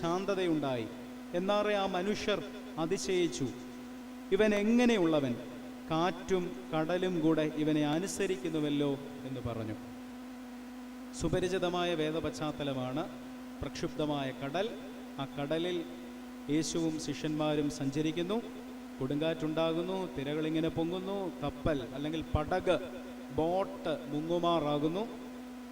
ശാന്തതയുണ്ടായി. എന്നാറെ ആ മനുഷ്യർ അതിശയിച്ചു. ഇവൻ എങ്ങനെയുള്ളവൻ? കാറ്റും കടലും കൂടെ ഇവനെ അനുസരിക്കുന്നുവല്ലോ എന്ന് പറഞ്ഞു. സുപരിചിതമായ വേദപശ്ചാത്തലമാണ്. പ്രക്ഷുബ്ധമായ കടൽ. ആ കടലിൽ യേശുവും ശിഷ്യന്മാരും സഞ്ചരിക്കുന്നു. കൊടുങ്കാറ്റുണ്ടാകുന്നു. തിരകളിങ്ങനെ പൊങ്ങുന്നു. കപ്പൽ അല്ലെങ്കിൽ പടക് ബോട്ട് മുങ്ങുമാറാകുന്നു.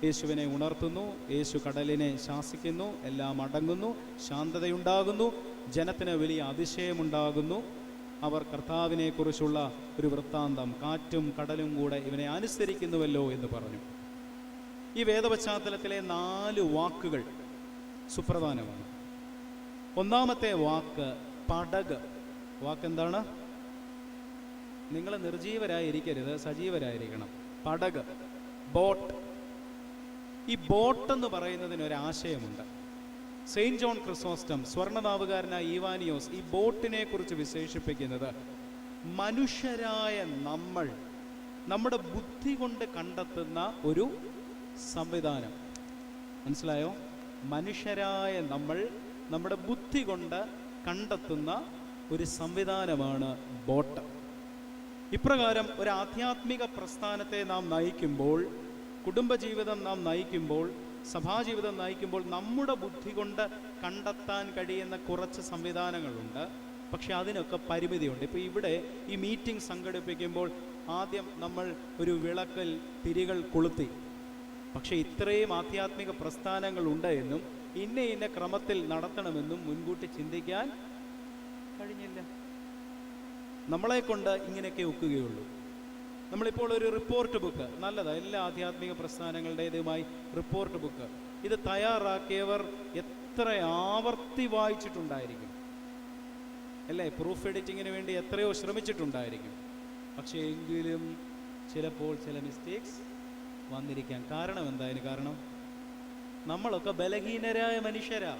യേശുവിനെ ഉണർത്തുന്നു യേശു കടലിനെ ശാസിക്കുന്നു എല്ലാം അടങ്ങുന്നു ശാന്തതയുണ്ടാകുന്നു ജനത്തിന് വലിയ അതിശയമുണ്ടാകുന്നു. അവർ കർത്താവിനെക്കുറിച്ചുള്ള ഒരു വൃത്താന്തം കാറ്റും കടലും കൂടെ ഇവനെ അനുസരിക്കുന്നുവല്ലോ എന്ന് പറഞ്ഞു. ഈ വേദപശ്ചാത്തലത്തിലെ നാല് വാക്കുകൾ സുപ്രധാനമാണ്. ഒന്നാമത്തെ വാക്ക് പടക്. വാക്കെന്താണ്? നിങ്ങൾ നിർജീവരായിരിക്കരുത് സജീവരായിരിക്കണം. പടക് ബോട്ട്. ഈ ബോട്ട് എന്ന് പറയുന്നതിന് ഒരു ആശയമുണ്ട്. സെയിന്റ് ജോൺ ക്രിസോസ്റ്റം സ്വർണനാവുകാരനായ ഈവാനിയോസ് ഈ ബോട്ടിനെ കുറിച്ച് വിശേഷിപ്പിക്കുന്നത് മനുഷ്യരായ നമ്മൾ നമ്മുടെ ബുദ്ധി കൊണ്ട് കണ്ടെത്തുന്ന ഒരു സംവിധാനം. മനസ്സിലായോ? മനുഷ്യരായ നമ്മൾ നമ്മുടെ ബുദ്ധി കൊണ്ട് കണ്ടെത്തുന്ന ഒരു സംവിധാനമാണ് ബോട്ട്. ഇപ്രകാരം ഒരു ആധ്യാത്മിക പ്രസ്ഥാനത്തെ നാം നയിക്കുമ്പോൾ കുടുംബജീവിതം നാം നയിക്കുമ്പോൾ സഭാജീവിതം നയിക്കുമ്പോൾ നമ്മുടെ ബുദ്ധി കൊണ്ട് കണ്ടെത്താൻ കഴിയുന്ന കുറച്ച് സംവിധാനങ്ങളുണ്ട്. പക്ഷെ അതിനൊക്കെ പരിമിതിയുണ്ട്. ഇപ്പോൾ ഇവിടെ ഈ മീറ്റിംഗ് സംഘടിപ്പിക്കുമ്പോൾ ആദ്യം നമ്മൾ ഒരു വിളക്കൽ തിരികൾ കൊളുത്തി. പക്ഷേ ഇത്രയും ആധ്യാത്മിക പ്രസ്ഥാനങ്ങൾ ഉണ്ട് എന്നും ഇന്ന ഇന്ന ക്രമത്തിൽ നടത്തണമെന്നും മുൻകൂട്ടി ചിന്തിക്കാൻ കഴിഞ്ഞില്ല. നമ്മളെ കൊണ്ട് ഇങ്ങനെയൊക്കെ ഒക്കുകയുള്ളൂ. നമ്മളിപ്പോൾ ഒരു റിപ്പോർട്ട് ബുക്ക് നല്ലതാണ് എല്ലാ ആധ്യാത്മിക പ്രസ്ഥാനങ്ങളുടേതുമായി റിപ്പോർട്ട് ബുക്ക് ഇത് തയ്യാറാക്കിയവർ എത്ര ആവർത്തി വായിച്ചിട്ടുണ്ടായിരിക്കും? അല്ലേ? പ്രൂഫ് എഡിറ്റിങ്ങിന് വേണ്ടി എത്രയോ ശ്രമിച്ചിട്ടുണ്ടായിരിക്കും. പക്ഷേ എങ്കിലും ചിലപ്പോൾ ചില മിസ്റ്റേക്സ് വന്നിരിക്കാം കാരണം എന്തായാലും കാരണം? നമ്മളൊക്കെ ബലഹീനരായ മനുഷ്യരാ.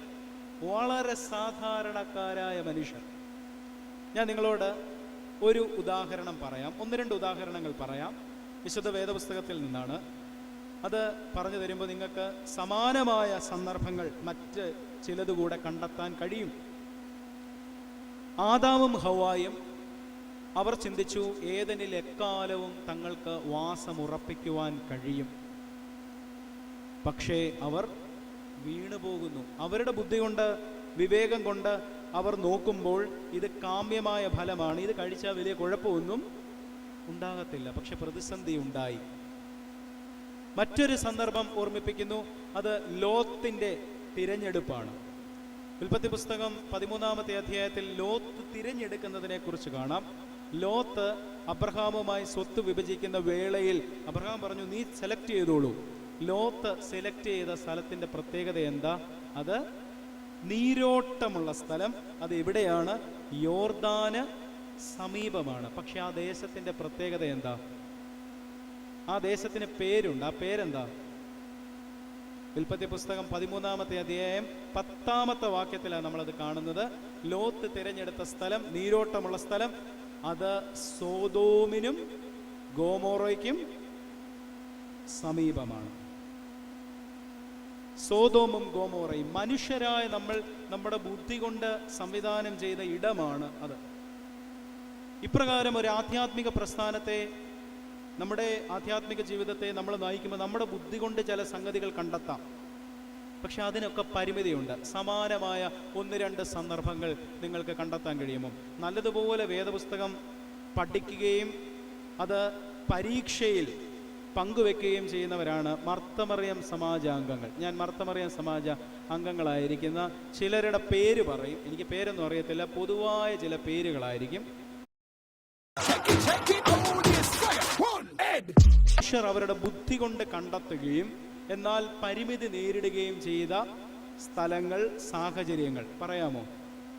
വളരെ സാധാരണക്കാരായ മനുഷ്യർ. ഞാൻ നിങ്ങളോട് ഒരു ഉദാഹരണം പറയാം. ഒന്ന് രണ്ട് ഉദാഹരണങ്ങൾ പറയാം. വിശുദ്ധ വേദപുസ്തകത്തിൽ നിന്നാണ്. അത് പറഞ്ഞു തരുമ്പോൾ നിങ്ങൾക്ക് സമാനമായ സന്ദർഭങ്ങൾ മറ്റ് ചിലതുകൂടെ കണ്ടെത്താൻ കഴിയും. ആദാവും ഹവായും അവർ ചിന്തിച്ചു ഏതനിൽ എക്കാലവും തങ്ങൾക്ക് വാസമുറപ്പിക്കുവാൻ കഴിയും. പക്ഷേ അവർ വീണുപോകുന്നു. അവരുടെ ബുദ്ധി കൊണ്ട് വിവേകം കൊണ്ട് അവർ നോക്കുമ്പോൾ ഇത് കാമ്യമായ ഫലമാണ്. ഇത് കഴിച്ചാൽ വലിയ കുഴപ്പമൊന്നും ഉണ്ടാകത്തില്ല. പക്ഷെ പ്രതിസന്ധി ഉണ്ടായി. മറ്റൊരു സന്ദർഭം ഓർമ്മിപ്പിക്കുന്നു. അത് ലോത്തിന്റെ തിരഞ്ഞെടുപ്പാണ്. ഉൽപ്പത്തി പുസ്തകം പതിമൂന്നാമത്തെ അധ്യായത്തിൽ ലോത്ത് തിരഞ്ഞെടുക്കുന്നതിനെ കുറിച്ച് കാണാം. ലോത്ത് അബ്രഹാമുമായി സ്വത്ത് വിഭജിക്കുന്ന വേളയിൽ അബ്രഹാം പറഞ്ഞു നീ സെലക്ട് ചെയ്തോളൂ. ലോത്ത് സെലക്ട് ചെയ്ത സ്ഥലത്തിന്റെ പ്രത്യേകത എന്താ? അത് നീരോട്ടമുള്ള സ്ഥലം. അത് എവിടെയാണ്? യോർദാന് സമീപമാണ്. പക്ഷെ ആ ദേശത്തിന്റെ പ്രത്യേകത എന്താ? ആ ദേശത്തിന് പേരുണ്ട്. ആ പേരെന്താ? ഉൽപ്പത്തി പുസ്തകം പതിമൂന്നാമത്തെ അധ്യായം പത്താമത്തെ വാക്യത്തിലാണ് നമ്മളത് കാണുന്നത്. ലോത്ത് തിരഞ്ഞെടുത്ത സ്ഥലം നീരോട്ടമുള്ള സ്ഥലം. അത് സോതോമിനും ഗോമോറോയ്ക്കും സമീപമാണ്. സോതോമും ഗോമോറയും മനുഷ്യരായ നമ്മൾ നമ്മുടെ ബുദ്ധി കൊണ്ട് സംവിധാനം ചെയ്ത ഇടമാണ് അത്. ഇപ്രകാരം ഒരു ആധ്യാത്മിക പ്രസ്ഥാനത്തെ നമ്മുടെ ആധ്യാത്മിക ജീവിതത്തെ നമ്മൾ നയിക്കുമ്പോൾ നമ്മുടെ ബുദ്ധി കൊണ്ട് ചില സംഗതികൾ കണ്ടെത്താം. പക്ഷെ അതിനൊക്കെ പരിമിതിയുണ്ട്. സമാനമായ ഒന്ന് രണ്ട് സന്ദർഭങ്ങൾ നിങ്ങൾക്ക് കണ്ടെത്താൻ കഴിയുമോ? നല്ലതുപോലെ വേദപുസ്തകം പഠിക്കുകയും അത് പരീക്ഷയിൽ പങ്കുവെക്കുകയും ചെയ്യുന്നവരാണ് മർത്തമറിയം സമാജാംഗങ്ങൾ. ഞാൻ മർത്തമറിയം സമാജ അംഗങ്ങളായിരിക്കുന്ന ചിലരുടെ പേര് പറയും. എനിക്ക് പേരൊന്നും അറിയത്തില്ല. പൊതുവായ ചില പേരുകളായിരിക്കും. അവരുടെ ബുദ്ധി കൊണ്ട് കണ്ടെത്തുകയും എന്നാൽ പരിമിതി നേരിടുകയും ചെയ്ത സ്ഥലങ്ങൾ സാഹചര്യങ്ങൾ. പറയാമോ?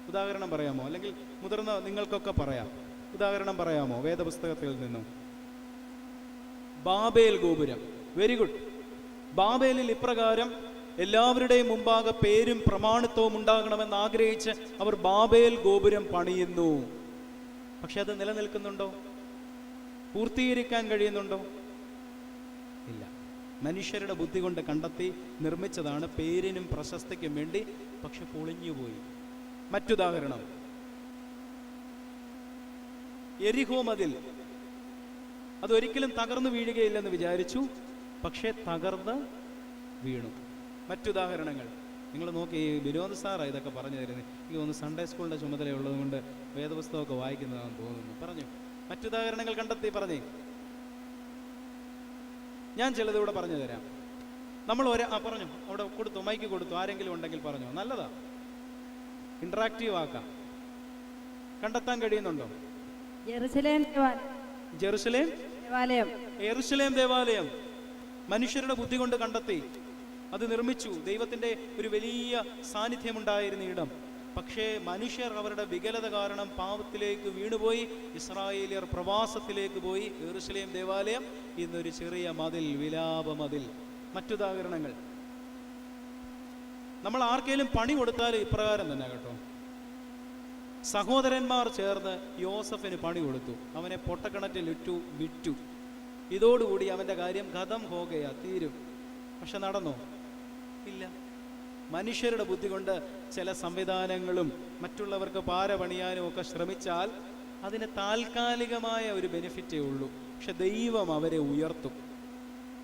ഉദാഹരണം പറയാമോ? അല്ലെങ്കിൽ മുതിർന്ന നിങ്ങൾക്കൊക്കെ പറയാം. ഉദാഹരണം പറയാമോ? വേദപുസ്തകത്തിൽ നിന്നും. ബാബേൽ ഗോപുരം. വെരി ഗുഡ് ബാബേലിൽ ഇപ്രകാരം എല്ലാവരുടെയും മുമ്പാകെ പേരും പ്രമാണിത്വവും ഉണ്ടാകണമെന്ന് ആഗ്രഹിച്ച് അവർ ബാബേൽ ഗോപുരം പണിയുന്നു. പക്ഷെ അത് നിലനിൽക്കുന്നുണ്ടോ? പൂർത്തീകരിക്കാൻ കഴിയുന്നുണ്ടോ? ഇല്ല. മനുഷ്യരുടെ ബുദ്ധി കൊണ്ട് കണ്ടെത്തി നിർമ്മിച്ചതാണ് പേരിനും പ്രശസ്തിക്കും വേണ്ടി പക്ഷെ പൊളിഞ്ഞുപോയി. മറ്റുദാഹരണം എരിഹോ മതിൽ അതൊരിക്കലും തകർന്നു വീഴുകയില്ലെന്ന് വിചാരിച്ചു പക്ഷേ തകർന്ന് വീണു. മറ്റുദാഹരണങ്ങൾ. നിങ്ങൾ നോക്കി ഈ വിനോദ് സാറാണ് ഇതൊക്കെ പറഞ്ഞു തരുന്നത് എനിക്ക് തോന്നുന്നു സൺഡേ സ്കൂളിന്റെ ചുമതലയുള്ളത് കൊണ്ട് വേദപുസ്തകമൊക്കെ വായിക്കുന്നതാണെന്ന് തോന്നുന്നു. പറഞ്ഞു. മറ്റുദാഹരണങ്ങൾ കണ്ടെത്തി പറഞ്ഞേ. ഞാൻ ചിലതിവിടെ പറഞ്ഞു തരാം. നമ്മൾ ഒരേ ആ പറഞ്ഞു. അവിടെ കൊടുത്തു മൈക്ക് കൊടുത്തു ആരെങ്കിലും ഉണ്ടെങ്കിൽ പറഞ്ഞു. നല്ലതാ. ഇന്ററാക്റ്റീവ് ആക്കാം. കണ്ടെത്താൻ കഴിയുന്നുണ്ടോ? Jerusalem Jerusalem? ദേവാലയം. ദേവാലയം. മനുഷ്യരുടെ ബുദ്ധി കൊണ്ട് കണ്ടെത്തി അത് നിർമ്മിച്ചു. ദൈവത്തിന്റെ ഒരു വലിയ സാന്നിധ്യമുണ്ടായിരുന്ന ഇടം. പക്ഷേ മനുഷ്യർ അവരുടെ വികലത കാരണം പാപത്തിലേക്ക് വീണുപോയി. ഇസ്രായേലിയർ പ്രവാസത്തിലേക്ക് പോയി. എറുസലേം ദേവാലയം ഇന്നൊരു ചെറിയ മതിൽ വിലാപ മതിൽ. മറ്റുദാഹരണങ്ങൾ. നമ്മൾ ആർക്കെങ്കിലും പണി കൊടുത്താൽ ഇപ്രകാരം തന്നെ കേട്ടോ. സഹോദരന്മാർ ചേർന്ന് യോസഫിന് പണി കൊടുത്തു. അവനെ പൊട്ടക്കിണറ്റിൽ ഇട്ടു വിറ്റു. ഇതോടുകൂടി അവന്റെ കാര്യം കഥം ഹോകയാ തീരും. പക്ഷെ നടന്നോ? ഇല്ല. മനുഷ്യരുടെ ബുദ്ധി കൊണ്ട് ചില സംവിധാനങ്ങളും മറ്റുള്ളവർക്ക് പാര പണിയാനും ഒക്കെ ശ്രമിച്ചാൽ അതിന് താൽക്കാലികമായ ഒരു ബെനിഫിറ്റേ ഉള്ളൂ. പക്ഷെ ദൈവം അവരെ ഉയർത്തും.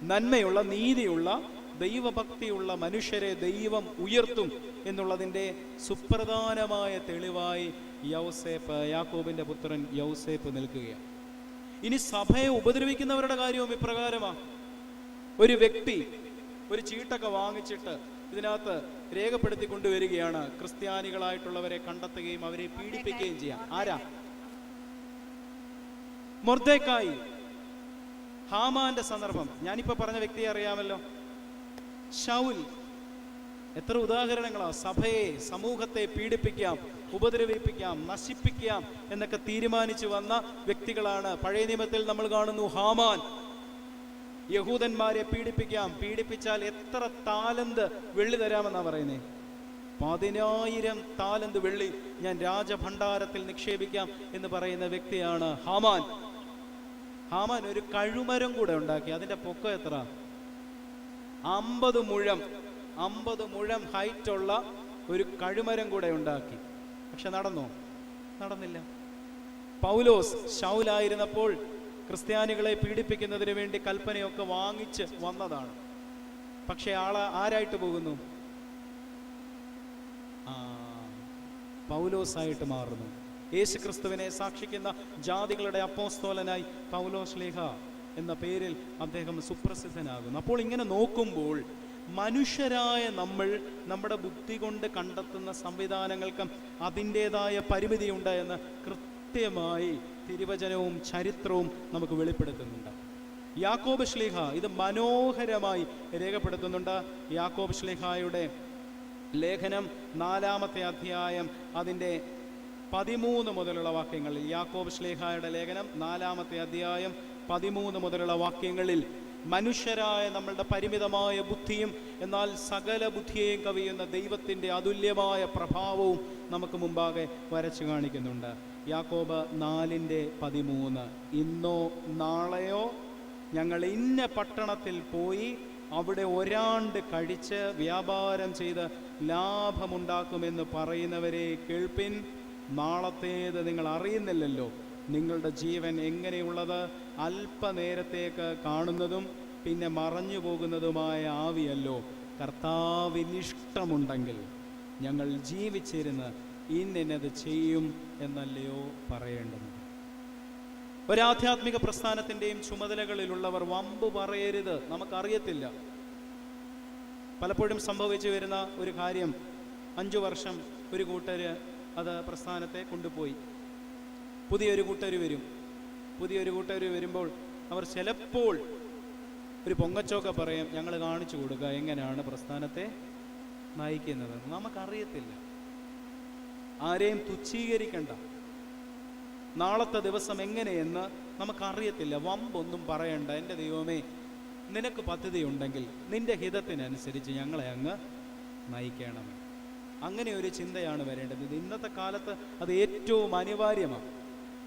നന്മയുള്ള നീതിയുള്ള ദൈവഭക്തിയുള്ള മനുഷ്യരെ ദൈവം ഉയർത്തും എന്നുള്ളതിന്റെ സുപ്രധാനമായ തെളിവായി യൗസേപ്പ് യാക്കോബിന്റെ പുത്രൻ യൗസേപ്പ് നിൽക്കുകയാണ്. ഇനി സഭയെ ഉപദ്രവിക്കുന്നവരുടെ കാര്യവും ഇപ്രകാരമാണ്. ഒരു വ്യക്തി ഒരു ചീട്ടൊക്കെ വാങ്ങിച്ചിട്ട് ഇതിനകത്ത് രേഖപ്പെടുത്തി കൊണ്ടുവരികയാണ് ക്രിസ്ത്യാനികളായിട്ടുള്ളവരെ കണ്ടെത്തുകയും അവരെ പീഡിപ്പിക്കുകയും ചെയ്യാം. ആരാ? മൊർദ്ദേക്കായി ഹാമാന്റെ സന്ദർഭം. ഞാനിപ്പോ പറഞ്ഞ വ്യക്തിയെ അറിയാമല്ലോ. ഷൗൽ എത്ര ഉദാഹരണങ്ങളാണ് സഭയെ സമൂഹത്തെ പീഡിപ്പിക്കാം ഉപദ്രവിപ്പിക്കാം നശിപ്പിക്കാം എന്നൊക്കെ തീരുമാനിച്ചു വന്ന വ്യക്തികളാണ്. പഴയ നിയമത്തിൽ നമ്മൾ കാണുന്നു ഹാമാൻ. യഹൂദന്മാരെ പീഡിപ്പിക്കാം. പീഡിപ്പിച്ചാൽ എത്ര താലന്ത് വെള്ളി തരാമെന്നാ പറയുന്നേ. പതിനായിരം താലന്ത് വെള്ളി ഞാൻ രാജഭണ്ഡാരത്തിൽ നിക്ഷേപിക്കാം എന്ന് പറയുന്ന വ്യക്തിയാണ് ഹാമാൻ. ഹാമാൻ ഒരു കഴുമരം കൂടെ ഉണ്ടാക്കി. അതിന്റെ പൊക്കം എത്ര അമ്പത് മുഴം അമ്പത് മുഴം ഹൈറ്റുള്ള ഒരു കഴുമരം കൂടെ ഉണ്ടാക്കി. പക്ഷെ നടന്നോ? നടന്നില്ല. പൗലോസ് ഷൗലായിരുന്നപ്പോൾ ക്രിസ്ത്യാനികളെ പീഡിപ്പിക്കുന്നതിന് വേണ്ടി കൽപ്പനയൊക്കെ വാങ്ങിച്ച് വന്നതാണ്. പക്ഷെ ആൾ ആരായിട്ട് പോകുന്നു? ആ പൗലോസായിട്ട് മാറുന്നു. യേശുക്രിസ്തുവിനെ സാക്ഷിക്കുന്ന ജാതികളുടെ അപ്പോസ്തോലനായി പൗലോസ് ലേഖ എന്ന പേരിൽ അദ്ദേഹം സുപ്രസിദ്ധനാകുന്നു. അപ്പോൾ ഇങ്ങനെ നോക്കുമ്പോൾ മനുഷ്യരായ നമ്മൾ നമ്മുടെ ബുദ്ധി കൊണ്ട് കണ്ടെത്തുന്ന സംവിധാനങ്ങൾക്ക് അതിന്റെതായ പരിമിതിയുണ്ട് എന്ന് കൃത്യമായി തിരുവചനവും ചരിത്രവും നമുക്ക് വെളിപ്പെടുത്തുന്നുണ്ട്. യാക്കോബ് ശ്ലീഹ ഇത് മനോഹരമായി രേഖപ്പെടുത്തുന്നുണ്ട്. യാക്കോബ് ശ്ലീഹായുടെ ലേഖനം നാലാമത്തെ അധ്യായം അതിന്റെ പതിമൂന്ന് മുതലുള്ള വാക്യങ്ങളിൽ യാക്കോബ് ശ്ലീഹായുടെ ലേഖനം നാലാമത്തെ അധ്യായം പതിമൂന്ന് മുതലുള്ള വാക്യങ്ങളിൽ മനുഷ്യരായ നമ്മളുടെ പരിമിതമായ ബുദ്ധിയും എന്നാൽ സകല ബുദ്ധിയെയും കവിയുന്ന ദൈവത്തിന്റെ അതുല്യമായ പ്രഭാവവും നമുക്ക് മുമ്പാകെ വരച്ചു കാണിക്കുന്നുണ്ട്. യാക്കോബ് നാലിന്റെ പതിമൂന്ന്. ഇന്നോ നാളെയോ ഞങ്ങൾ ഇന്ന പട്ടണത്തിൽ പോയി അവിടെ ഒരാണ്ട് കഴിച്ച് വ്യാപാരം ചെയ്ത് ലാഭമുണ്ടാക്കുമെന്ന് പറയുന്നവരെ കേൾപ്പിൻ. നാളത്തേത് നിങ്ങൾ അറിയുന്നില്ലല്ലോ. നിങ്ങളുടെ ജീവൻ എങ്ങനെയുള്ളത് അല്പനേരത്തേക്ക് കാണുന്നതും പിന്നെ മറഞ്ഞു പോകുന്നതുമായ ആവിയല്ലോ. കർത്താവിനിഷ്ടമുണ്ടെങ്കിൽ ഞങ്ങൾ ജീവിച്ചിരുന്ന് ഇന്നിനത് ചെയ്യും എന്നല്ലയോ പറയേണ്ടത്. ഒരാധ്യാത്മിക പ്രസ്ഥാനത്തിന്റെയും ചുമതലകളിലുള്ളവർ വമ്പ് പറയരുത്. നമുക്കറിയത്തില്ല. പലപ്പോഴും സംഭവിച്ചു വരുന്ന ഒരു കാര്യം. അഞ്ചു വർഷം ഒരു കൂട്ടർ അത് പ്രസ്ഥാനത്തെ കൊണ്ടുപോയി. പുതിയൊരു കൂട്ടർ വരും. പുതിയൊരു കൂട്ടർ വരുമ്പോൾ അവർ ചിലപ്പോൾ ഒരു പൊങ്ങച്ചോക്ക പറയും ഞങ്ങൾ കാണിച്ചു കൊടുക്കുക. എങ്ങനെയാണ് പ്രസ്ഥാനത്തെ നയിക്കുന്നത്? നമുക്കറിയത്തില്ല. ആരെയും തുച്ഛീകരിക്കണ്ട. നാളത്തെ ദിവസം എങ്ങനെയെന്ന് നമുക്കറിയത്തില്ല. വമ്പൊന്നും പറയണ്ട. എന്റെ ദൈവമേ നിനക്ക് പദ്ധതി ഉണ്ടെങ്കിൽ നിന്റെ ഹിതത്തിനനുസരിച്ച് ഞങ്ങളെ അങ്ങ് നയിക്കണമേ. അങ്ങനെ ഒരു ചിന്തയാണ് വരേണ്ടത്. ഇന്നത്തെ കാലത്ത് അത് ഏറ്റവും അനിവാര്യമാണ്.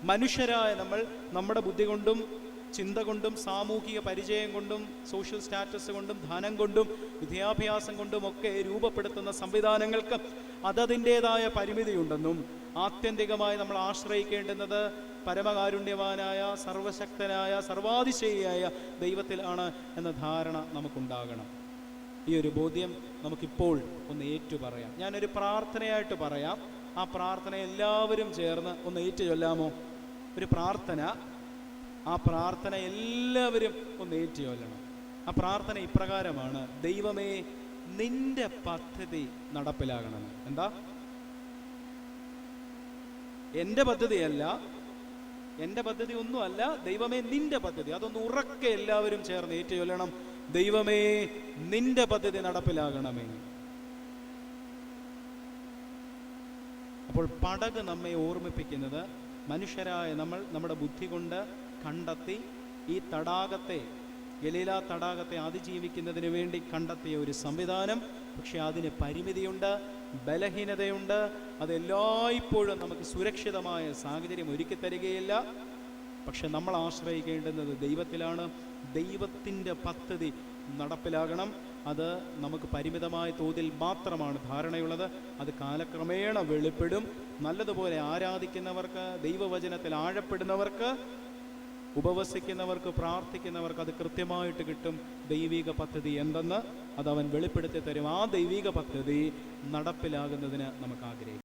മനുഷ്യരായ നമ്മൾ നമ്മുടെ ബുദ്ധി കൊണ്ടും ചിന്ത കൊണ്ടും സാമൂഹിക പരിചയം കൊണ്ടും സോഷ്യൽ സ്റ്റാറ്റസ് കൊണ്ടും ധനം കൊണ്ടും വിദ്യാഭ്യാസം കൊണ്ടും ഒക്കെ രൂപപ്പെടുത്തുന്ന സംവിധാനങ്ങൾക്ക് അതതിന്റെതായ പരിമിതിയുണ്ടെന്നും ആത്യന്തികമായി നമ്മൾ ആശ്രയിക്കേണ്ടുന്നത് പരമകാരുണ്യവാനായ സർവശക്തനായ സർവാതിശയിയായ ദൈവത്തിലാണ് എന്ന ധാരണ നമുക്കുണ്ടാകണം. ഈ ഒരു ബോധ്യം നമുക്കിപ്പോൾ ഒന്ന് ഏറ്റു പറയാം. ഞാനൊരു പ്രാർത്ഥനയായിട്ട് പറയാം. ആ പ്രാർത്ഥന എല്ലാവരും ചേർന്ന് ഒന്ന് ഏറ്റു ചൊല്ലാമോ? ഒരു പ്രാർത്ഥന. ആ പ്രാർത്ഥന എല്ലാവരും ഒന്ന് ഏറ്റു ചൊല്ലണം. ആ പ്രാർത്ഥന ഇപ്രകാരമാണ്. ദൈവമേ നിന്റെ പദ്ധതി നടപ്പിലാകണം. എന്താ? എന്റെ പദ്ധതിയല്ല. എന്റെ പദ്ധതി ഒന്നുമല്ല. ദൈവമേ നിന്റെ പദ്ധതി. അതൊന്ന് ഉറക്കെ എല്ലാവരും ചേർന്ന് ഏറ്റു ചൊല്ലണം. ദൈവമേ നിന്റെ പദ്ധതി നടപ്പിലാകണമേ. അപ്പോൾ പടക് നമ്മെ ഓർമ്മിപ്പിക്കുന്നത് മനുഷ്യരായ നമ്മൾ നമ്മുടെ ബുദ്ധി കൊണ്ട് കണ്ടെത്തി ഈ തടാകത്തെ ഗലീല തടാകത്തെ അതിജീവിക്കുന്നതിന് വേണ്ടി കണ്ടെത്തിയ ഒരു സംവിധാനം. പക്ഷെ അതിന് പരിമിതിയുണ്ട് ബലഹീനതയുണ്ട്. അതെല്ലായ്പ്പോഴും നമുക്ക് സുരക്ഷിതമായ സാഹചര്യം ഒരുക്കി തരികയില്ല. പക്ഷെ നമ്മൾ ആശ്രയിക്കേണ്ടുന്നത് ദൈവത്തിലാണ്. ദൈവത്തിന്റെ പദ്ധതി നടപ്പിലാകണം. അത് നമുക്ക് പരിമിതമായ തോതിൽ മാത്രമാണ് ധാരണയുള്ളത്. അത് കാലക്രമേണ വെളിപ്പെടും. നല്ലതുപോലെ ആരാധിക്കുന്നവർക്ക് ദൈവവചനത്തിൽ ആഴപ്പെടുന്നവർക്ക് ഉപവസിക്കുന്നവർക്ക് പ്രാർത്ഥിക്കുന്നവർക്ക് അത് കൃത്യമായിട്ട് കിട്ടും. ദൈവിക പദ്ധതി എന്തെന്ന് അത് അവൻ വെളിപ്പെടുത്തി തരും. ആ ദൈവിക പദ്ധതി നടപ്പിലാകുന്നതിന് നമുക്ക് ആഗ്രഹിക്കാം.